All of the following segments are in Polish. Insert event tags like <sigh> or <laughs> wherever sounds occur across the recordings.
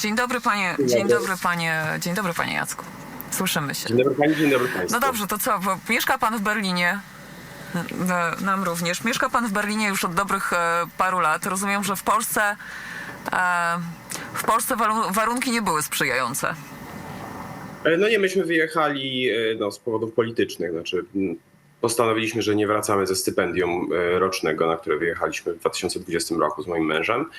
Dzień dobry panie, dzień dobry panie, dzień dobry panie Jacku. Słyszymy się. Dzień dobry Pani, dzień dobry Państwu. No dobrze, to co, bo mieszka pan w Berlinie. Nam również. Mieszka pan w Berlinie już od dobrych e, paru lat. Rozumiem, że w Polsce e, w Polsce warunki nie były sprzyjające. E, No nie, myśmy wyjechali no, z powodów politycznych. Znaczy, postanowiliśmy, że nie wracamy ze stypendium e, rocznego, na które wyjechaliśmy w 2020 roku z moim mężem.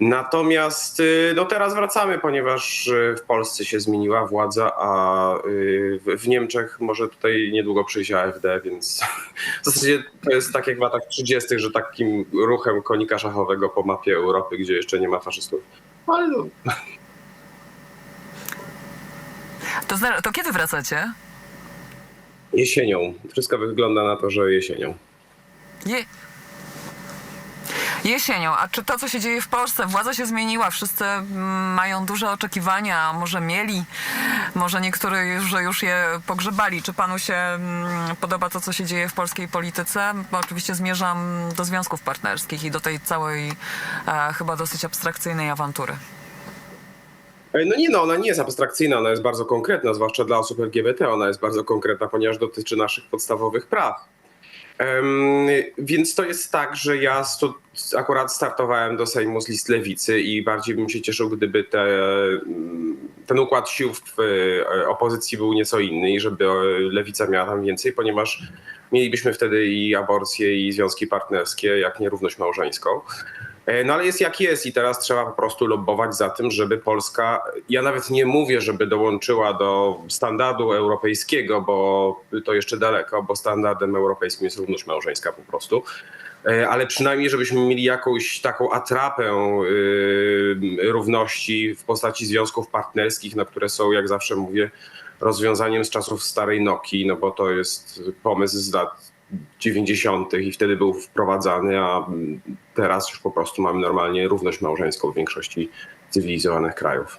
Natomiast e, no, teraz wracamy, ponieważ e, w Polsce się zmieniła władza, a w- Niemczech może tutaj niedługo przyjść AfD, więc <laughs> w zasadzie to jest tak jak w latach 30., że takim ruchem konika szachowego po mapie Europy, gdzie jeszcze nie ma faszystów. Ale no, To, to kiedy wracacie? Jesienią. Wszystko wygląda na to, że jesienią. Je... Jesienią, a czy to, co się dzieje w Polsce, władza się zmieniła, wszyscy mm, mają duże oczekiwania, może mieli, może niektórzy już, już je pogrzebali. Czy panu się mm, podoba to, co się dzieje w polskiej polityce? Bo oczywiście zmierzam do związków partnerskich i do tej całej e, chyba dosyć abstrakcyjnej awantury. No nie, no ona nie jest abstrakcyjna, ona jest bardzo konkretna, zwłaszcza dla osób LGBT. Ona jest bardzo konkretna, ponieważ dotyczy naszych podstawowych praw. Em, więc to jest tak, że ja sto, akurat startowałem do Sejmu z list lewicy i bardziej bym się cieszył, gdyby te, mm, ten układ sił w e, opozycji był nieco inny i żeby e, lewica miała tam więcej, ponieważ mielibyśmy wtedy i aborcję, i związki partnerskie, jak nierówność małżeńską. E, No ale jest jak jest i teraz trzeba po prostu lobbować za tym, żeby Polska, ja nawet nie mówię, żeby dołączyła do standardu europejskiego, bo to jeszcze daleko, bo standardem europejskim jest równość małżeńska po prostu. E, Ale przynajmniej, żebyśmy mieli jakąś taką atrapę y, równości w postaci związków partnerskich, no, które są, jak zawsze mówię, rozwiązaniem z czasów starej Nokii, no bo to jest pomysł z lat 90. i wtedy był wprowadzany, a teraz już po prostu mamy normalnie równość małżeńską w większości cywilizowanych krajów.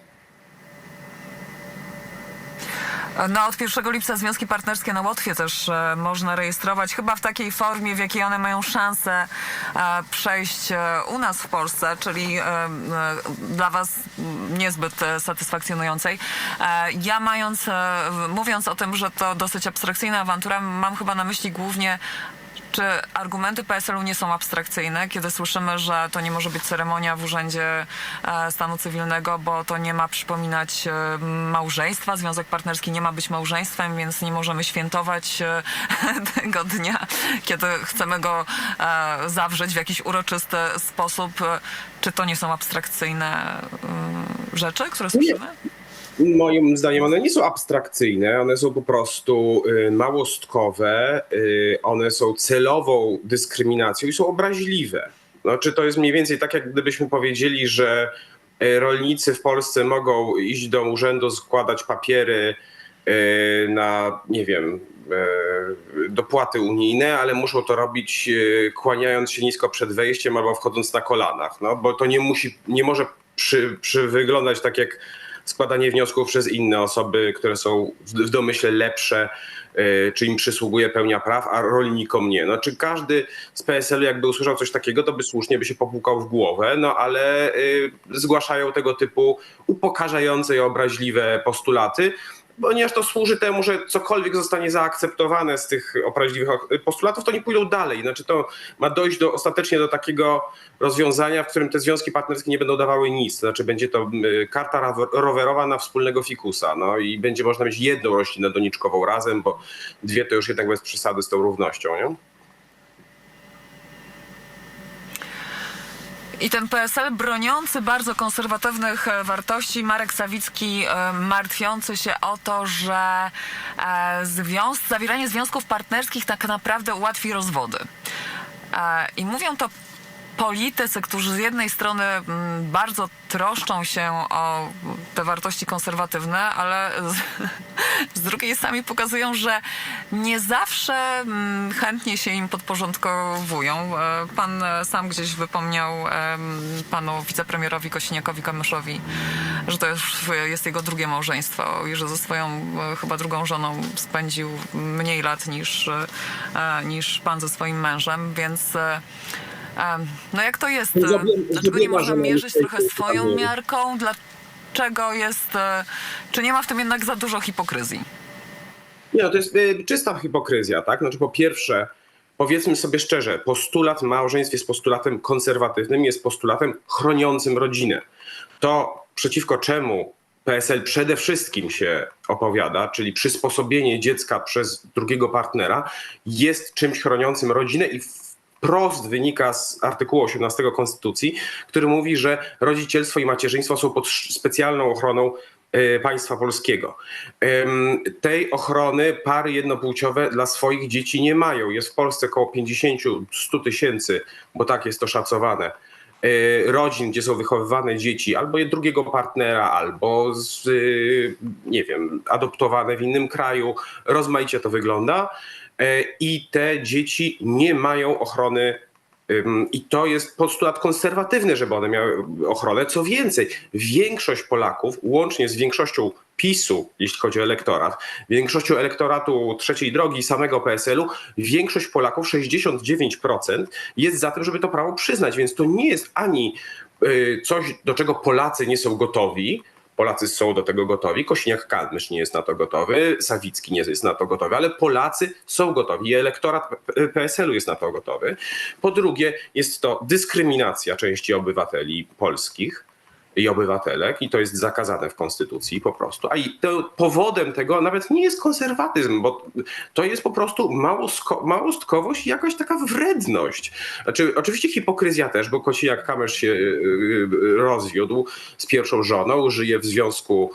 No od 1 lipca związki partnerskie na Łotwie też e, można rejestrować, chyba w takiej formie, w jakiej one mają szansę e, przejść e, u nas w Polsce, czyli e, e, dla was niezbyt e, satysfakcjonującej. E, ja mając, e, mówiąc o tym, że to dosyć abstrakcyjna awantura, mam chyba na myśli głównie czy argumenty PSL-u nie są abstrakcyjne, kiedy słyszymy, że to nie może być ceremonia w Urzędzie e, Stanu Cywilnego, bo to nie ma przypominać e, małżeństwa, związek partnerski nie ma być małżeństwem, więc nie możemy świętować e, <laughs> tego dnia, kiedy chcemy go zawrzeć w jakiś uroczysty sposób. Czy to nie są abstrakcyjne e, rzeczy, które słyszymy? Moim zdaniem one nie są abstrakcyjne, one są po prostu y, małostkowe, y, one są celową dyskryminacją i są obraźliwe. Znaczy to jest mniej więcej tak, jak gdybyśmy powiedzieli, że y, rolnicy w Polsce mogą iść do urzędu, składać papiery na, nie wiem, dopłaty unijne, ale muszą to robić kłaniając się nisko przed wejściem albo wchodząc na kolanach, no, bo to nie musi, nie może przy, przy wyglądać tak jak składanie wniosków przez inne osoby, które są w domyśle lepsze, y, czy im przysługuje pełnia praw, a rolnikom nie. No, czy każdy z PSL-u jakby usłyszał coś takiego, to by słusznie by się popłukał w głowę, no ale y, zgłaszają tego typu upokarzające i obraźliwe postulaty, ponieważ to służy temu, że cokolwiek zostanie zaakceptowane z tych obraźliwych postulatów, to nie pójdą dalej. Znaczy to ma dojść do, ostatecznie do takiego rozwiązania, w którym te związki partnerskie nie będą dawały nic. Znaczy będzie to karta rowerowa na wspólnego fikusa. No i będzie można mieć jedną roślinę doniczkową razem, bo dwie to już jednak bez przesady z tą równością. Nie? I ten PSL broniący bardzo konserwatywnych e, wartości, Marek Sawicki e, martwiący się o to, że e, związ- zawieranie związków partnerskich tak naprawdę ułatwi rozwody. I mówią to politycy, którzy z jednej strony mm, bardzo troszczą się o te wartości konserwatywne, ale z, <laughs> z drugiej sami pokazują, że nie zawsze mm, chętnie się im podporządkowują. E, Pan e, sam gdzieś wypomniał em, panu wicepremierowi Kosiniakowi-Kamyszowi, że to jest jego drugie małżeństwo i że ze swoją e, chyba drugą żoną spędził mniej lat niż, e, niż pan ze swoim mężem, więc e, No jak to jest? Dlaczego nie można mierzyć trochę swoją miarką? Dla... Dlaczego jest, e, czy nie ma w tym jednak za dużo hipokryzji? Nie, no to jest y, czysta hipokryzja, tak? Znaczy po pierwsze, powiedzmy sobie szczerze, postulat małżeństw jest postulatem konserwatywnym, jest postulatem chroniącym rodzinę. To przeciwko czemu PSL przede wszystkim się opowiada, czyli przysposobienie dziecka przez drugiego partnera, jest czymś chroniącym rodzinę i wprost wynika z artykułu 18 Konstytucji, który mówi, że rodzicielstwo i macierzyństwo są pod specjalną ochroną e, państwa polskiego. Tej ochrony pary jednopłciowe dla swoich dzieci nie mają. Jest w Polsce około 50-100 tysięcy, bo tak jest to szacowane, e, rodzin, gdzie są wychowywane dzieci albo drugiego partnera, albo z, y, nie wiem, adoptowane w innym kraju. Rozmaicie to wygląda. E, I te dzieci nie mają ochrony I to jest postulat konserwatywny, żeby one miały ochronę. Co więcej, większość Polaków, łącznie z większością PiSu, jeśli chodzi o elektorat, większością elektoratu trzeciej drogi i samego PSL-u, większość Polaków, 69%, jest za tym, żeby to prawo przyznać. Więc to nie jest ani y, coś, do czego Polacy nie są gotowi. Polacy są do tego gotowi. Kośniak-Kamysz nie jest na to gotowy, Sawicki nie jest na to gotowy, ale Polacy są gotowi i elektorat PSL-u jest na to gotowy. Po drugie, jest to dyskryminacja części obywateli polskich i obywatelek i to jest zakazane w konstytucji po prostu. A i to powodem tego nawet nie jest konserwatyzm, bo to jest po prostu małostkowość i jakaś taka wredność. Znaczy, oczywiście hipokryzja też, bo Kosiniak-Kamysz się y, y, rozwiódł z pierwszą żoną, żyje w związku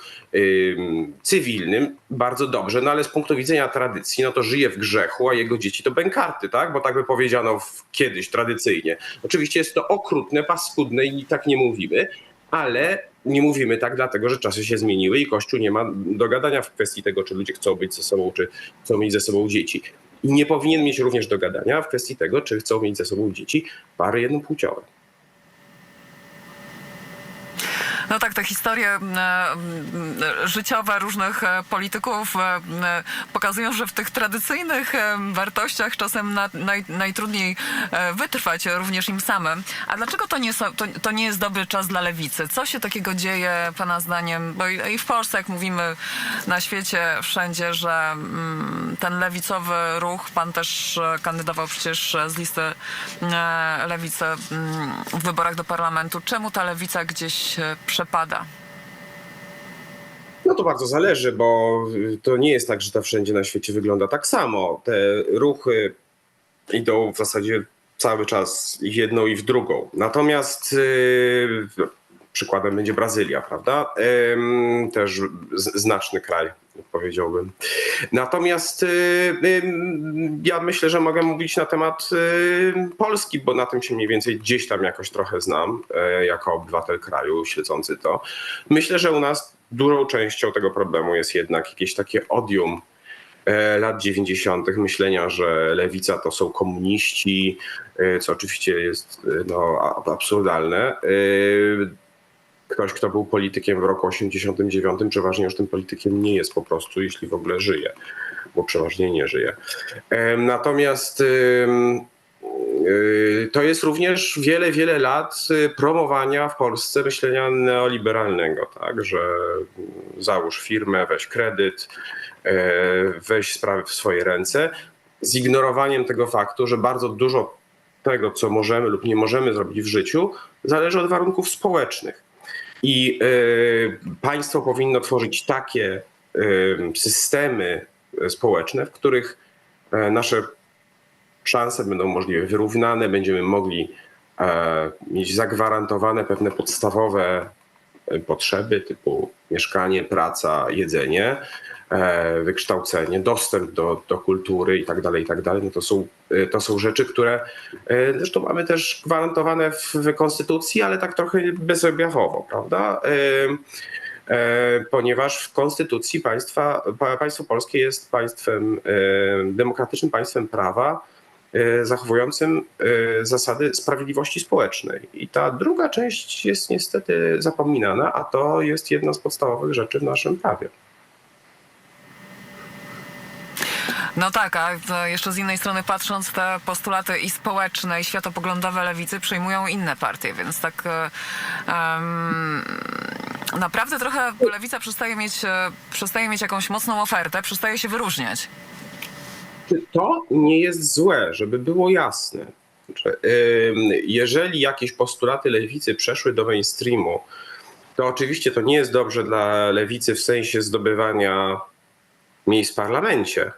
cywilnym, bardzo dobrze, no ale z punktu widzenia tradycji, no to żyje w grzechu, a jego dzieci to bękarty, tak? Bo tak by powiedziano w, kiedyś tradycyjnie. Oczywiście jest to okrutne, paskudne i tak nie mówimy, ale nie mówimy tak dlatego, że czasy się zmieniły i Kościół nie ma dogadania w kwestii tego, czy ludzie chcą być ze sobą, czy chcą mieć ze sobą dzieci. I nie powinien mieć również dogadania w kwestii tego, czy chcą mieć ze sobą dzieci pary jednopłciowe. No tak, te historie e, m, życiowe różnych e, polityków e, pokazują, że w tych tradycyjnych e, wartościach czasem na, naj, najtrudniej e, wytrwać również im samym. A dlaczego to nie, to, nie jest dobry czas dla lewicy? Co się takiego dzieje, Pana zdaniem? Bo i, w Polsce, jak mówimy, na świecie, wszędzie, że mm, ten lewicowy ruch, Pan też e, kandydował przecież z listy e, lewicy mm, w wyborach do parlamentu. Czemu ta lewica gdzieś e, przepada? No to bardzo zależy, bo to nie jest tak, że to wszędzie na świecie wygląda tak samo. Te ruchy idą w zasadzie cały czas jedną i w drugą. Natomiast yy, przykładem będzie Brazylia, prawda? Też znaczny kraj, powiedziałbym. Natomiast ym, ja myślę, że mogę mówić na temat yy, Polski, bo na tym się mniej więcej gdzieś tam jakoś trochę znam, yy, jako obywatel kraju śledzący to. Myślę, że u nas dużą częścią tego problemu jest jednak jakieś takie odium e, lat 90. myślenia, że lewica to są komuniści, e, co oczywiście jest e, no, absurdalne. Ktoś, kto był politykiem w roku 89, przeważnie już tym politykiem nie jest po prostu, jeśli w ogóle żyje, bo przeważnie nie żyje. Natomiast Yy, To jest również wiele, wiele lat y, promowania w Polsce myślenia neoliberalnego, tak, że załóż firmę, weź kredyt, e, weź sprawy w swoje ręce, z ignorowaniem tego faktu, że bardzo dużo tego, co możemy lub nie możemy zrobić w życiu, zależy od warunków społecznych. I y, państwo powinno tworzyć takie y, systemy y, społeczne, w których nasze szanse będą możliwie wyrównane, będziemy mogli e, mieć zagwarantowane pewne podstawowe potrzeby typu mieszkanie, praca, jedzenie, wykształcenie, dostęp do, do kultury i tak dalej, i tak dalej. No to, są, e, to są rzeczy, które e, zresztą mamy też gwarantowane w, w konstytucji, ale tak trochę bezobjawowo, prawda? E, e, ponieważ w konstytucji państwa, pa- państwo polskie jest państwem, e, demokratycznym państwem prawa, e, zachowującym e, zasady sprawiedliwości społecznej. I ta druga część jest niestety zapominana, a to jest jedna z podstawowych rzeczy w naszym prawie. No tak, a jeszcze z innej strony patrząc, te postulaty i społeczne, i światopoglądowe lewicy przejmują inne partie, więc tak em, naprawdę trochę lewica przestaje mieć, e, przestaje mieć jakąś mocną ofertę, przestaje się wyróżniać. To nie jest złe, żeby było jasne? Jeżeli jakieś postulaty lewicy przeszły do mainstreamu, to oczywiście to nie jest dobrze dla lewicy w sensie zdobywania miejsc w parlamencie,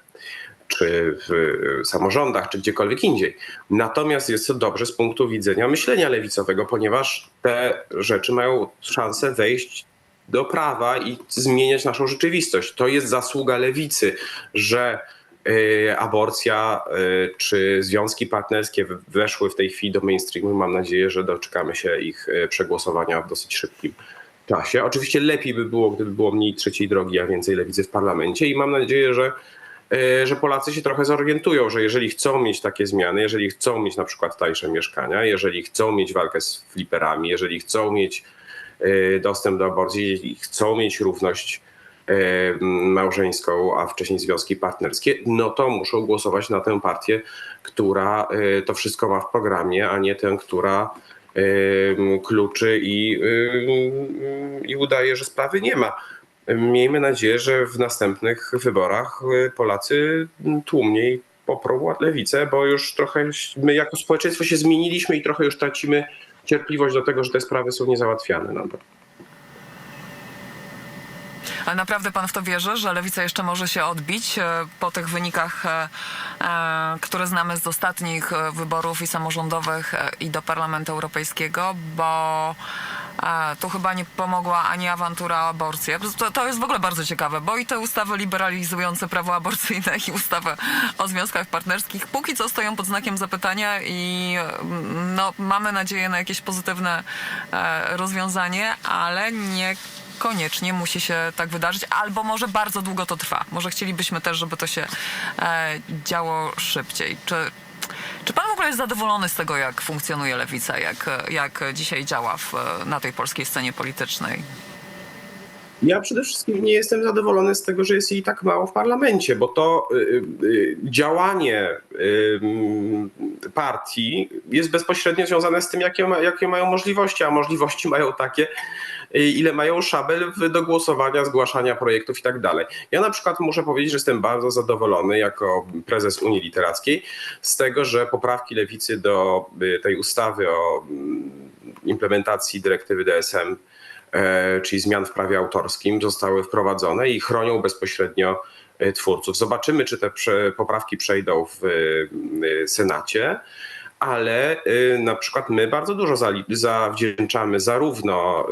czy w y, samorządach, czy gdziekolwiek indziej. Natomiast jest to dobrze z punktu widzenia myślenia lewicowego, ponieważ te rzeczy mają szansę wejść do prawa i zmieniać naszą rzeczywistość. To jest zasługa lewicy, że y, aborcja y, czy związki partnerskie weszły w tej chwili do mainstreamu. Mam nadzieję, że doczekamy się ich przegłosowania w dosyć szybkim czasie. Oczywiście lepiej by było, gdyby było mniej trzeciej drogi, a więcej lewicy w parlamencie i mam nadzieję, że że Polacy się trochę zorientują, że jeżeli chcą mieć takie zmiany, jeżeli chcą mieć na przykład tańsze mieszkania, jeżeli chcą mieć walkę z fliperami, jeżeli chcą mieć y, dostęp do aborcji, jeżeli chcą mieć równość y, małżeńską, a wcześniej związki partnerskie, no to muszą głosować na tę partię, która y, to wszystko ma w programie, a nie tę, która y, kluczy i, y, i udaje, że sprawy nie ma. Miejmy nadzieję, że w następnych wyborach y, Polacy tłumniej poprą lewicę, bo już trochę my jako społeczeństwo się zmieniliśmy i trochę już tracimy cierpliwość do tego, że te sprawy są niezałatwiane. Bo Ale naprawdę pan w to wierzy, że lewica jeszcze może się odbić e, po tych wynikach, e, e, które znamy z ostatnich wyborów i samorządowych i do Parlamentu Europejskiego, bo e, tu chyba nie pomogła ani awantura o aborcję. To, to jest w ogóle bardzo ciekawe, bo i te ustawy liberalizujące prawo aborcyjne i ustawy o związkach partnerskich póki co stoją pod znakiem zapytania i mm, no, mamy nadzieję na jakieś pozytywne e, rozwiązanie, ale nie koniecznie musi się tak wydarzyć, albo może bardzo długo to trwa. Może chcielibyśmy też, żeby to się e, działo szybciej. Czy, czy pan w ogóle jest zadowolony z tego, jak funkcjonuje lewica, jak, jak dzisiaj działa w, na tej polskiej scenie politycznej? Ja przede wszystkim nie jestem zadowolony z tego, że jest jej tak mało w parlamencie, bo to y, y, działanie y, partii jest bezpośrednio związane z tym, jakie, ma, jakie mają możliwości, a możliwości mają takie, y, ile mają szabel do głosowania, zgłaszania projektów i tak dalej. Ja na przykład muszę powiedzieć, że jestem bardzo zadowolony jako prezes Unii Literackiej z tego, że poprawki lewicy do y, tej ustawy o mm, implementacji dyrektywy DSM e, czyli zmian w prawie autorskim, zostały wprowadzone i chronią bezpośrednio e, twórców. Zobaczymy, czy te poprawki przejdą w e, Senacie. Ale e, na przykład my bardzo dużo zawdzięczamy zarówno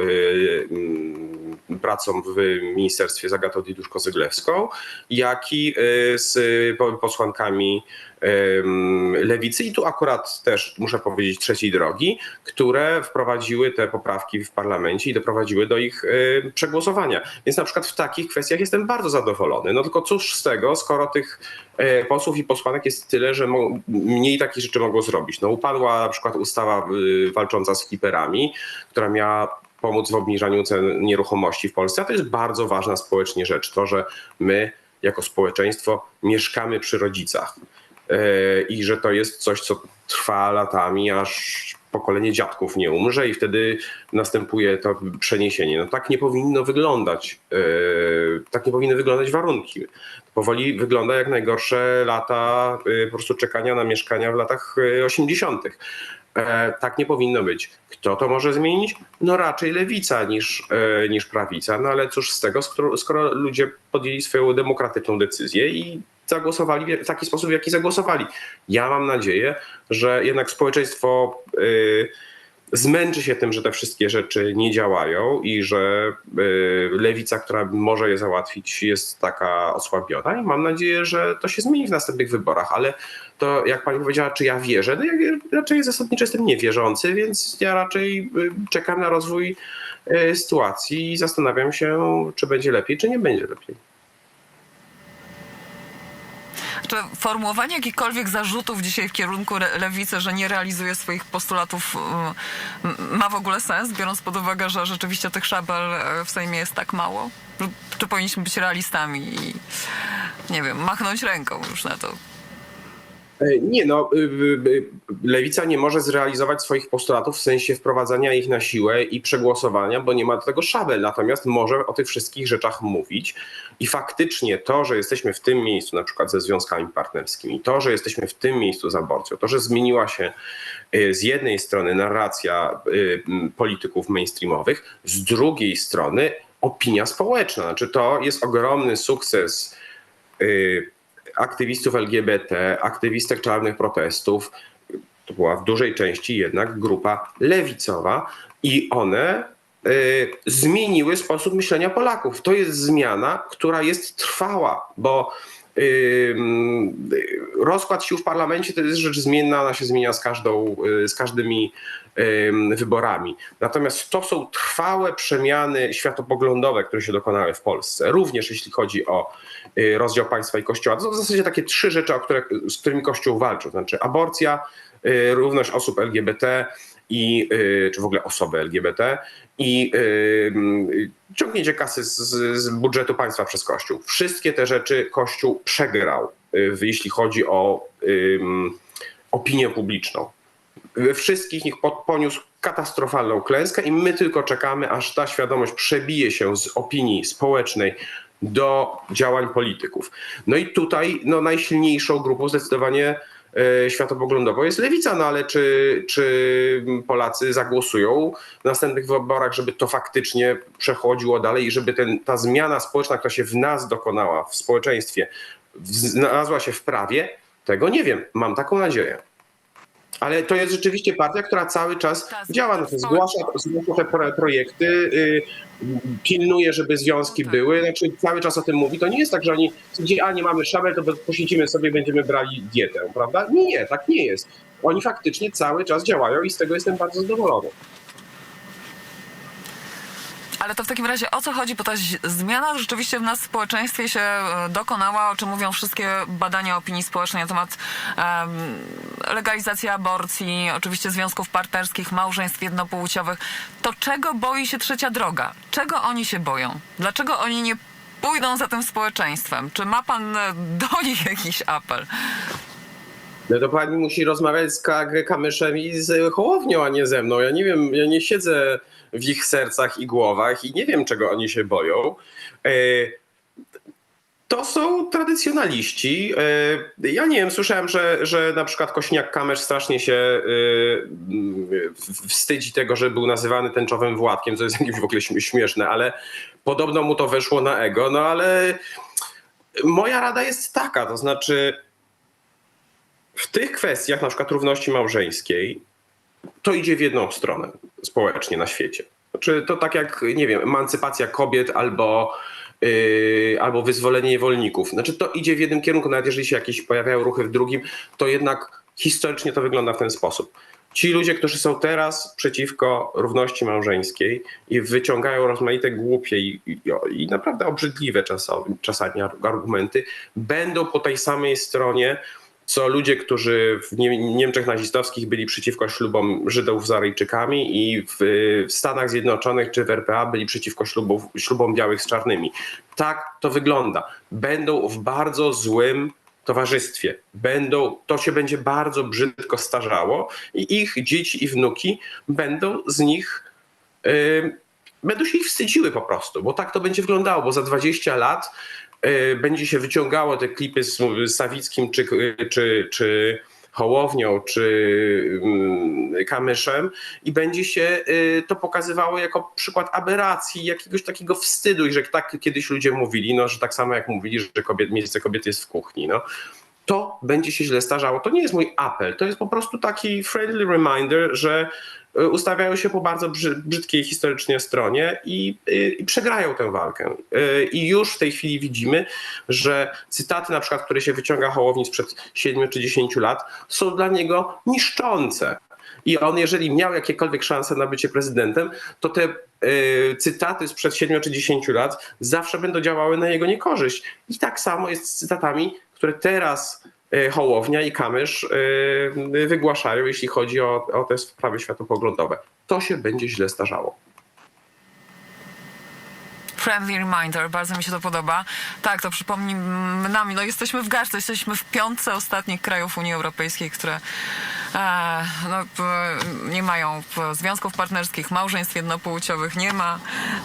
pracom w Ministerstwie z Agatą Diduszko-Zyglewską, jak i e, z po- posłankami lewicy i tu akurat też muszę powiedzieć trzeciej drogi, które wprowadziły te poprawki w parlamencie i doprowadziły do ich e, przegłosowania. Więc na przykład w takich kwestiach jestem bardzo zadowolony. No tylko cóż z tego, skoro tych e, posłów i posłanek jest tyle, że mniej takich rzeczy mogą zrobić. No upadła na przykład ustawa y, walcząca z fliperami, która miała pomóc w obniżaniu cen nieruchomości w Polsce, a to jest bardzo ważna społecznie rzecz, to, że my jako społeczeństwo mieszkamy przy rodzicach e, i że to jest coś, co trwa latami, aż pokolenie dziadków nie umrze i wtedy następuje to przeniesienie. No tak nie powinno wyglądać, e, tak nie powinny wyglądać warunki. Powoli wygląda jak najgorsze lata e, po prostu czekania na mieszkania w latach e, 80. E, tak nie powinno być. Kto to może zmienić? No raczej lewica niż, e, niż prawica. No ale cóż z tego, skoro, ludzie podjęli swoją demokratyczną decyzję i zagłosowali w taki sposób, w jaki zagłosowali. Ja mam nadzieję, że jednak społeczeństwo y, zmęczy się tym, że te wszystkie rzeczy nie działają i że y, lewica, która może je załatwić, jest taka osłabiona. I mam nadzieję, że to się zmieni w następnych wyborach, ale to jak pani powiedziała, czy ja wierzę? No ja raczej zasadniczo jestem niewierzący, więc ja raczej y, czekam na rozwój y, sytuacji i zastanawiam się, czy będzie lepiej, czy nie będzie lepiej. Czy formułowanie jakichkolwiek zarzutów dzisiaj w kierunku lewicy, że nie realizuje swoich postulatów, y, ma w ogóle sens, biorąc pod uwagę, że rzeczywiście tych szabel e, w Sejmie jest tak mało? Czy powinniśmy być realistami i, nie wiem, machnąć ręką już na to? E, Nie, no, y, y, lewica nie może zrealizować swoich postulatów w sensie wprowadzania ich na siłę i przegłosowania, bo nie ma do tego szabel. Natomiast może o tych wszystkich rzeczach mówić. I faktycznie to, że jesteśmy w tym miejscu, na przykład ze związkami partnerskimi, to, że jesteśmy w tym miejscu z aborcją, to, że zmieniła się y, z jednej strony narracja polityków mainstreamowych, z drugiej strony opinia społeczna. Znaczy, to jest ogromny sukces. Aktywistów LGBT, aktywistek czarnych protestów. To była w dużej części jednak grupa lewicowa i one y, zmieniły sposób myślenia Polaków. To jest zmiana, która jest trwała, bo y, y, rozkład sił w parlamencie to jest rzecz zmienna, ona się zmienia z, każdą, y, z każdymi ym, wyborami. Natomiast to są trwałe przemiany światopoglądowe, które się dokonały w Polsce. Również jeśli chodzi o y, rozdział państwa i kościoła. To są w zasadzie takie trzy rzeczy, które, z którymi Kościół walczył. Znaczy aborcja, y, równość osób LGBT i, y, czy w ogóle osoby LGBT i ciągnięcie kasy z, z budżetu państwa przez Kościół. Wszystkie te rzeczy Kościół przegrał, jeśli chodzi o opinię publiczną we wszystkich nich poniósł katastrofalną klęskę i my tylko czekamy, aż ta świadomość przebije się z opinii społecznej do działań polityków. No i tutaj no, najsilniejszą grupą zdecydowanie e, światopoglądowo jest lewica, no ale czy, czy Polacy zagłosują w następnych wyborach, żeby to faktycznie przechodziło dalej i żeby ten, ta zmiana społeczna, która się w nas dokonała, w społeczeństwie, znalazła się w prawie, tego nie wiem. Mam taką nadzieję. Ale to jest rzeczywiście partia, która cały czas działa, no to zgłasza, zgłasza te pro- projekty, y, pilnuje, żeby związki Tak. były, znaczy cały czas o tym mówi. To nie jest tak, że oni, gdzie a nie mamy szabel, to posiedzimy sobie, będziemy brali dietę, prawda? Nie, nie, tak nie jest. Oni faktycznie cały czas działają i z tego jestem bardzo zadowolony. Ale to w takim razie o co chodzi? Bo ta zmiana rzeczywiście w nas w społeczeństwie się e, dokonała, o czym mówią wszystkie badania opinii społecznej na temat em, legalizacji aborcji, oczywiście związków partnerskich, małżeństw jednopłciowych. To czego boi się trzecia droga? Czego oni się boją? Dlaczego oni nie pójdą za tym społeczeństwem? Czy ma pan e, do <laughs> nich jakiś apel? No to pani musi rozmawiać z K- Kamyszem i z Hołownią, a nie ze mną. Ja nie wiem, ja nie siedzę w ich sercach i głowach i nie wiem, czego oni się boją. E, To są tradycjonaliści. E, Ja nie wiem, słyszałem, że, że na przykład Kośniak-Kamysz strasznie się e, wstydzi tego, że był nazywany tęczowym Władkiem, co jest jakieś w ogóle śmie- śmieszne, ale podobno mu to weszło na ego. No ale moja rada jest taka, to znaczy w tych kwestiach, na przykład równości małżeńskiej, to idzie w jedną stronę społecznie na świecie. Znaczy to tak jak, nie wiem, emancypacja kobiet albo, yy, albo wyzwolenie niewolników. Znaczy to idzie w jednym kierunku, nawet jeżeli się jakieś pojawiają ruchy w drugim, to jednak historycznie to wygląda w ten sposób. Ci ludzie, którzy są teraz przeciwko równości małżeńskiej i wyciągają rozmaite głupie i, i, i naprawdę obrzydliwe czasami, czasami argumenty, będą po tej samej stronie, co ludzie, którzy w Nie- Niemczech nazistowskich byli przeciwko ślubom Żydów z Aryjczykami i w, Stanach Zjednoczonych czy w RPA byli przeciwko ślubów, ślubom białych z czarnymi. Tak to wygląda. Będą w bardzo złym towarzystwie. Będą, to się będzie bardzo brzydko starzało i ich dzieci i wnuki będą z nich y, będą się ich wstydziły po prostu, bo tak to będzie wyglądało, bo za 20 lat będzie się wyciągało te klipy z Sawickim czy, czy, czy Hołownią, czy mm, Kamyszem i będzie się y, to pokazywało jako przykład aberracji, jakiegoś takiego wstydu i że tak kiedyś ludzie mówili, no, że tak samo jak mówili, że kobiet, miejsce kobiety jest w kuchni. No to będzie się źle starzało. To nie jest mój apel, to jest po prostu taki friendly reminder, że ustawiają się po bardzo brzy- brzydkiej historycznie stronie i, y, i przegrają tę walkę. Y, I już w tej chwili widzimy, że cytaty na przykład, które się wyciąga Hołowni sprzed 7 czy 10 lat są dla niego niszczące. I on, jeżeli miał jakiekolwiek szanse na bycie prezydentem, to te y, cytaty sprzed 7 czy 10 lat zawsze będą działały na jego niekorzyść. I tak samo jest z cytatami, które teraz y, Hołownia i Kamysz y, wygłaszają, jeśli chodzi o, o te sprawy światopoglądowe. To się będzie źle starzało. Friendly reminder, bardzo mi się to podoba. Tak, to przypomni m- nam, no jesteśmy w garści, jesteśmy w piątce ostatnich krajów Unii Europejskiej, które e, no, p- nie mają p- związków partnerskich, małżeństw jednopłciowych, nie ma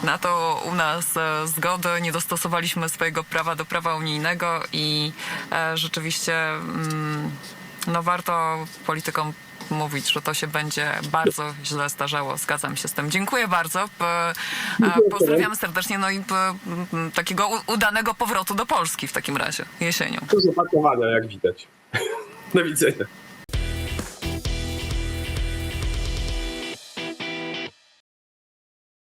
na to u nas e, zgody, nie dostosowaliśmy swojego prawa do prawa unijnego i e, rzeczywiście mm, no warto politykom mówić, że to się będzie bardzo źle starzało. Zgadzam się z tym. Dziękuję bardzo. P- e, Pozdrawiamy serdecznie. No i p- m, takiego u- udanego powrotu do Polski w takim razie jesienią. Dużo pakowania, jak widać. <laughs> Do widzenia.